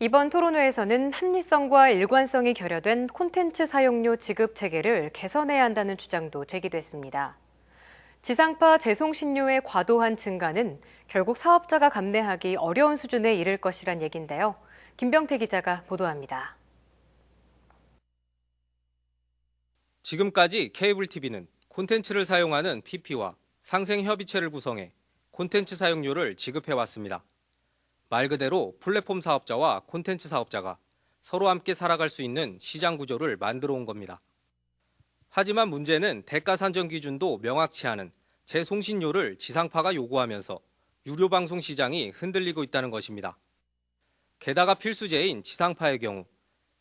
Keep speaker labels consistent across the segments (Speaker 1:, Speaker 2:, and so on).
Speaker 1: 이번 토론회에서는 합리성과 일관성이 결여된 콘텐츠 사용료 지급 체계를 개선해야 한다는 주장도 제기됐습니다. 지상파 재송신료의 과도한 증가는 결국 사업자가 감내하기 어려운 수준에 이를 것이란 얘긴데요. 김병태 기자가 보도합니다.
Speaker 2: 지금까지 케이블 TV는 콘텐츠를 사용하는 PP와 상생 협의체를 구성해 콘텐츠 사용료를 지급해 왔습니다. 말 그대로 플랫폼 사업자와 콘텐츠 사업자가 서로 함께 살아갈 수 있는 시장 구조를 만들어 온 겁니다. 하지만 문제는 대가 산정 기준도 명확치 않은 재송신료를 지상파가 요구하면서 유료 방송 시장이 흔들리고 있다는 것입니다. 게다가 필수제인 지상파의 경우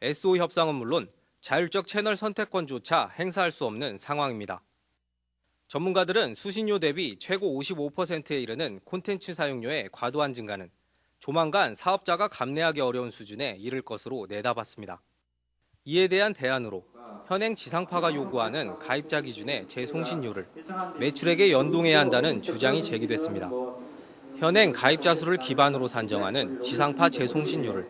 Speaker 2: SO 협상은 물론 자율적 채널 선택권조차 행사할 수 없는 상황입니다. 전문가들은 수신료 대비 최고 55%에 이르는 콘텐츠 사용료의 과도한 증가는 조만간 사업자가 감내하기 어려운 수준에 이를 것으로 내다봤습니다. 이에 대한 대안으로 현행 지상파가 요구하는 가입자 기준의 재송신료를 매출액에 연동해야 한다는 주장이 제기됐습니다. 현행 가입자 수를 기반으로 산정하는 지상파 재송신료를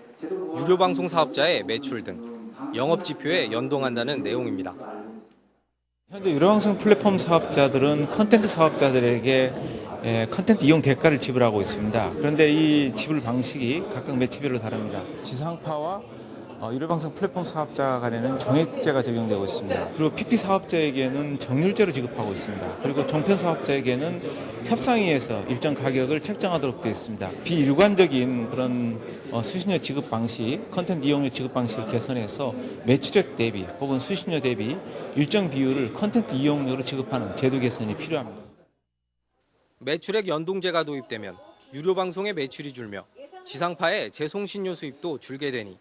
Speaker 2: 유료 방송 사업자의 매출 등 영업 지표에 연동한다는 내용입니다.
Speaker 3: 현재 유료 방송 플랫폼 사업자들은 컨텐츠 사업자들에게 예, 컨텐츠 이용 대가를 지불하고 있습니다. 그런데 이 지불 방식이 각각 매체별로 다릅니다. 지상파와 어, 유료방송 플랫폼 사업자 간에는 정액제가 적용되고 있습니다. 그리고 PP 사업자에게는 정률제로 지급하고 있습니다. 그리고 종편 사업자에게는 협상위에서 일정 가격을 책정하도록 되어 있습니다. 비일관적인 그런 어, 수신료 지급 방식, 컨텐츠 이용료 지급 방식을 개선해서 매출액 대비 혹은 수신료 대비 일정 비율을 컨텐츠 이용료로 지급하는 제도 개선이 필요합니다.
Speaker 2: 매출액 연동제가 도입되면 유료 방송의 매출이 줄며 지상파의 재송신료 수입도 줄게 되니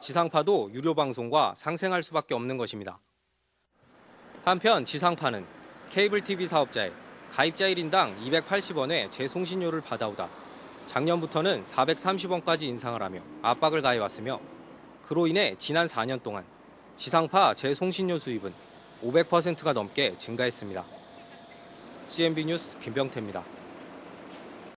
Speaker 2: 지상파도 유료 방송과 상생할 수밖에 없는 것입니다. 한편 지상파는 케이블 TV 사업자의 가입자 1인당 280원의 재송신료를 받아오다 작년부터는 430원까지 인상을 하며 압박을 가해왔으며 그로 인해 지난 4년 동안 지상파 재송신료 수입은 500%가 넘게 증가했습니다. CNB 뉴스 김병태입니다.